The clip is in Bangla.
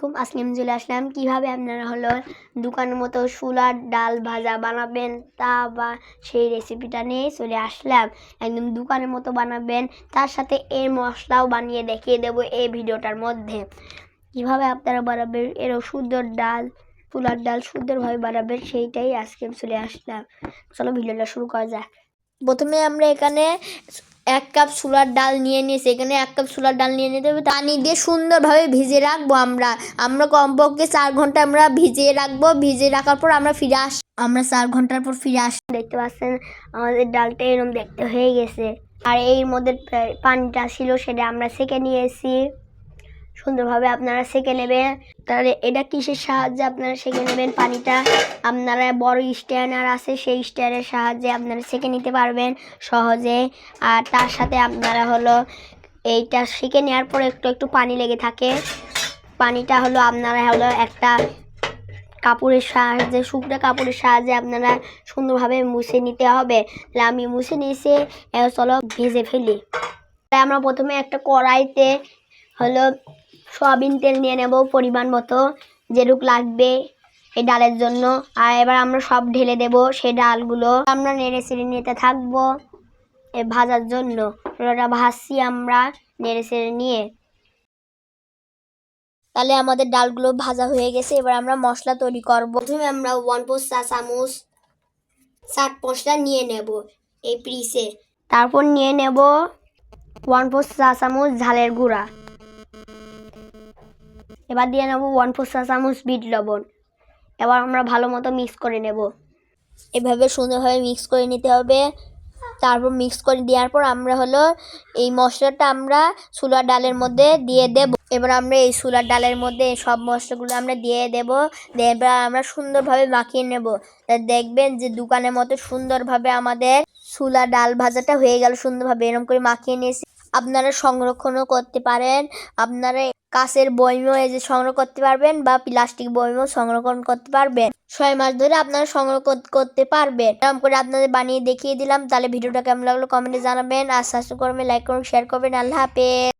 আলাইকুম আমি চলে আসলাম কীভাবে আপনারা হলো দোকানের মতো সুলার ডাল ভাজা বানাবেন তা বা সেই রেসিপিটা নিয়ে চলে আসলাম। একদম দোকানের মতো বানাবেন, তার সাথে এর মশলাও বানিয়ে দেখিয়ে দেবো এই ভিডিওটার মধ্যে। কীভাবে আপনারা বানাবেন, এরও সুন্দর ডাল তুলার ডাল সুন্দরভাবে বানাবেন, সেইটাই আজকে চলে আসলাম। চলো ভিডিওটা শুরু করা যাক। প্রথমে আমরা এখানে এক কাপ ছোলার ডাল নিয়ে নিয়ে সেখানে এক কাপ ছোলার ডাল নিয়ে নিতে হবে। পানি দিয়ে সুন্দরভাবে ভিজে রাখব আমরা। আমরা কমপক্ষে চার ঘণ্টা আমরা ভিজিয়ে রাখব। ভিজিয়ে রাখার পর আমরা ফিরে আস আমরা চার ঘণ্টার পর ফিরে আস দেখতে পাচ্ছেন, আমাদের ডালটা এরম দেখতে হয়ে গেছে। আর এর মধ্যে পানিটা ছিল, সেটা আমরা সেকে নিয়েছি। সুন্দরভাবে আপনারা সেকে নেবেন। তাহলে এটা কিসের সাহায্যে আপনারা সেকে নেবেন পানিটা? আপনারা বড় স্ট্যান্ডার আছে, সেই স্ট্যান্ডের সাহায্যে আপনারা সেকে নিতে পারবেন সহজে। আর তার সাথে আপনারা হলো এইটা সেকে নেওয়ার পর একটু একটু পানি লেগে থাকে। পানিটা হলো আপনারা হলো একটা কাপড়ের সাহায্যে, শুকনো কাপড়ের সাহায্যে আপনারা সুন্দরভাবে মুছে নিতে হবে। তাহলে আমি মুছে নিয়েছি চলো ভেজে ফেলি। তাই আমরা প্রথমে একটা কড়াইতে হলো সয়াবিন তেল নিয়ে নেব পরিমাণ মতো যেটুক লাগবে এই ডালের জন্য। আর এবার আমরা সব ঢেলে দেব সেই ডালগুলো। আমরা নেড়ে চেড়ে নিতে থাকব এ ভাজার জন্য। ওটা ভাজছি আমরা নেড়ে চেড়ে নিয়ে। তাহলে আমাদের ডালগুলো ভাজা হয়ে গেছে, এবার আমরা মশলা তৈরি করব। প্রথমে আমরা ওয়ান ফোর চা চামচ চাট মশলা নিয়ে নেব এই পিসে। তারপর নিয়ে নেব ওয়ান ফোর চা চামচ ঝালের গুঁড়া। এবার দিয়ে নেব ওয়ান ফোর চা চামচ বিট লবণ। এবার আমরা ভালো মতো মিক্স করে নেব। এভাবে সুন্দরভাবে মিক্স করে নিতে হবে। তারপর মিক্স করে দেওয়ার পর আমরা হলো এই মশলাটা আমরা ছোলার ডালের মধ্যে দিয়ে দেব। এবার আমরা এই ছোলার ডালের মধ্যে সব মশলাগুলো আমরা দিয়ে দেব। এবার আমরা সুন্দরভাবে মাখিয়ে নেব। দেখবেন যে দোকানের মতো সুন্দরভাবে আমাদের ছোলা ডাল ভাজাটা হয়ে গেল সুন্দরভাবে। এরকম করে মাখিয়ে নিয়েছি। আপনারা সংরক্ষণও করতে পারেন। আপনারা কাঁচের বইমেও এই যে সংগ্রহ করতে পারবেন বা প্লাস্টিক বইমেও সংরক্ষণ করতে পারবেন। ছয় মাস ধরে আপনারা সংগ্রহ করতে পারবেন। এরকম করে আপনাদের বানিয়ে দেখিয়ে দিলাম। তাহলে ভিডিওটা কেমন লাগল কমেন্টে জানাবেন। আর সাবস্ক্রাইব করবেন লাইক করুন শেয়ার করবেন। আল্লাহ হাফেজ।